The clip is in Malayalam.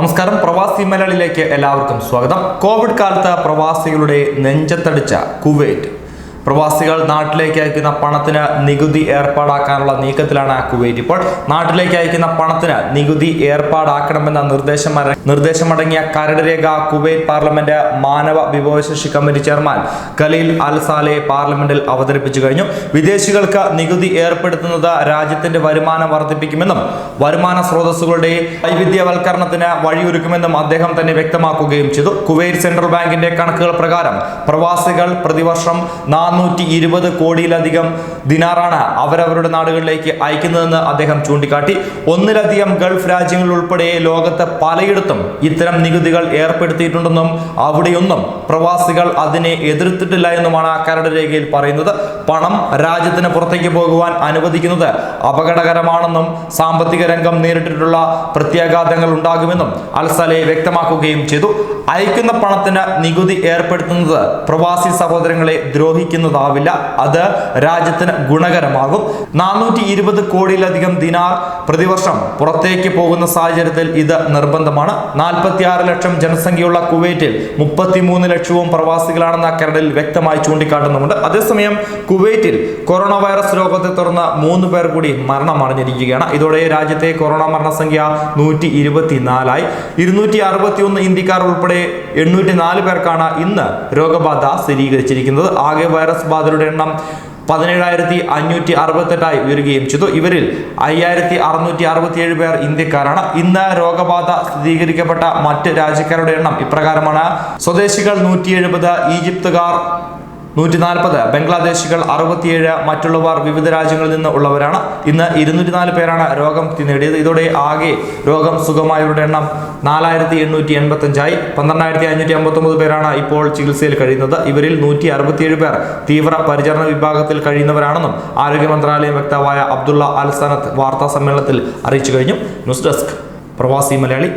നമസ്കാരം. പ്രവാസി മലയാളിയിലേക്ക് എല്ലാവർക്കും സ്വാഗതം. കോവിഡ് കാലത്ത് പ്രവാസികളുടെ നെഞ്ചത്തടിച്ച കുവൈറ്റ് പ്രവാസികൾ നാട്ടിലേക്ക് അയക്കുന്ന പണത്തിന് നികുതി ഏർപ്പാടാക്കാനുള്ള നീക്കത്തിലാണ് കുവൈറ്റ് ഇപ്പോൾ. നാട്ടിലേക്ക് അയക്കുന്ന പണത്തിന് നികുതി ഏർപ്പാടാക്കണമെന്ന നിർദ്ദേശം നിർദ്ദേശമടങ്ങിയ കരട് രേഖ കുവൈറ്റ് പാർലമെന്റ് മാനവ വിഭവശേഷി committee chairman Khalil Al Saleh പാർലമെന്റിൽ അവതരിപ്പിച്ചു കഴിഞ്ഞു. വിദേശികൾക്ക് നികുതി ഏർപ്പെടുത്തുന്നത് രാജ്യത്തിന്റെ വരുമാനം വർദ്ധിപ്പിക്കുമെന്നും വരുമാന സ്രോതസ്സുകളുടെ വൈവിധ്യവൽക്കരണത്തിന് വഴിയൊരുക്കുമെന്നും അദ്ദേഹം തന്നെ വ്യക്തമാക്കുകയും ചെയ്തു. കുവൈറ്റ് സെൻട്രൽ ബാങ്കിന്റെ കണക്കുകൾ പ്രകാരം പ്രവാസികൾ പ്രതിവർഷം നാനൂറ്റി ഇരുപത് കോടിയിലധികം ദിനാറാണ് അവരവരുടെ നാടുകളിലേക്ക് അയക്കുന്നതെന്ന് അദ്ദേഹം ചൂണ്ടിക്കാട്ടി. ഒന്നിലധികം ഗൾഫ് രാജ്യങ്ങൾ ഉൾപ്പെടെ ലോകത്ത് പലയിടത്തും ഇത്തരം നികുതികൾ ഏർപ്പെടുത്തിയിട്ടുണ്ടെന്നും അവിടെയൊന്നും പ്രവാസികൾ അതിനെ എതിർത്തിട്ടില്ല എന്നുമാണ് കരട് രേഖയിൽ പറയുന്നത്. പണം രാജ്യത്തിന് പുറത്തേക്ക് പോകുവാൻ അനുവദിക്കുന്നത് അപകടകരമാണെന്നും സാമ്പത്തിക രംഗം നേരിട്ടിട്ടുള്ള പ്രത്യാഘാതങ്ങൾ ഉണ്ടാകുമെന്നും അൽസലെ വ്യക്തമാക്കുകയും ചെയ്തു. അയക്കുന്ന പണത്തിന് നികുതി ഏർപ്പെടുത്തുന്നത് പ്രവാസി സഹോദരങ്ങളെ ദ്രോഹിക്കുന്നതാവില്ല. അത് രാജ്യത്തിന് ഗുണകരമാകും. നാനൂറ്റി ഇരുപത് കോടിയിലധികം ദിനാർ പ്രതിവർഷം പുറത്തേക്ക് പോകുന്ന സാഹചര്യത്തിൽ ഇത് നിർബന്ധമാണ്. നാൽപ്പത്തി ആറ് ലക്ഷം ജനസംഖ്യയുള്ള കുവൈറ്റിൽ മുപ്പത്തിമൂന്ന് ലക്ഷവും പ്രവാസികളാണെന്ന കരടിൽ വ്യക്തമായി ചൂണ്ടിക്കാട്ടുന്നുമുണ്ട്. അതേസമയം കുവൈറ്റിൽ കൊറോണ വൈറസ് രോഗത്തെ തുടർന്ന് മൂന്ന് പേർ കൂടി മരണമടഞ്ഞിരിക്കുകയാണ്. ഇതോടെ രാജ്യത്തെ കൊറോണ മരണസംഖ്യ നൂറ്റി ഇരുപത്തിനാലായി. ഇരുന്നൂറ്റി അറുപത്തി ഒന്ന് ഇന്ത്യക്കാർ ഉൾപ്പെടെ എണ്ണൂറ്റി നാല് പേർക്കാണ് ഇന്ന് രോഗബാധ സ്ഥിരീകരിച്ചിരിക്കുന്നത്. ആകെ വൈറസ് ബാധയുടെ എണ്ണം പതിനേഴായിരത്തി അഞ്ഞൂറ്റി അറുപത്തെട്ടായി ഉയരുകയും ചെയ്തു. ഇവരിൽ അയ്യായിരത്തി അറുന്നൂറ്റി അറുപത്തിയേഴ് പേർ ഇന്ത്യക്കാരാണ്. ഇന്ന് രോഗബാധ സ്ഥിരീകരിക്കപ്പെട്ട മറ്റ് രാജ്യക്കാരുടെ എണ്ണം ഇപ്രകാരമാണ്. സ്വദേശികൾ നൂറ്റി എഴുപത് ഈജിപ്തുകാർ നൂറ്റി നാൽപ്പത് ബംഗ്ലാദേശികൾ അറുപത്തിയേഴ് മറ്റുള്ളവർ വിവിധ രാജ്യങ്ങളിൽ നിന്ന് ഉള്ളവരാണ്. ഇന്ന് ഇരുന്നൂറ്റി നാല് പേരാണ് രോഗം നേടിയത്. ഇതോടെ ആകെ രോഗം സുഖമായവരുടെ എണ്ണം നാലായിരത്തി എണ്ണൂറ്റി എൺപത്തി അഞ്ചായി പന്ത്രണ്ടായിരത്തി അഞ്ഞൂറ്റി അമ്പത്തൊമ്പത് പേരാണ് ഇപ്പോൾ ചികിത്സയിൽ കഴിയുന്നത്. ഇവരിൽ നൂറ്റി അറുപത്തിയേഴ് പേർ തീവ്ര പരിചരണ വിഭാഗത്തിൽ കഴിയുന്നവരാണെന്നും ആരോഗ്യ മന്ത്രാലയം വക്താവായ അബ്ദുള്ള അൽ സനത്ത് വാർത്താ സമ്മേളനത്തിൽ അറിയിച്ചു കഴിഞ്ഞു. ന്യൂസ് ഡെസ്ക് പ്രവാസി മലയാളി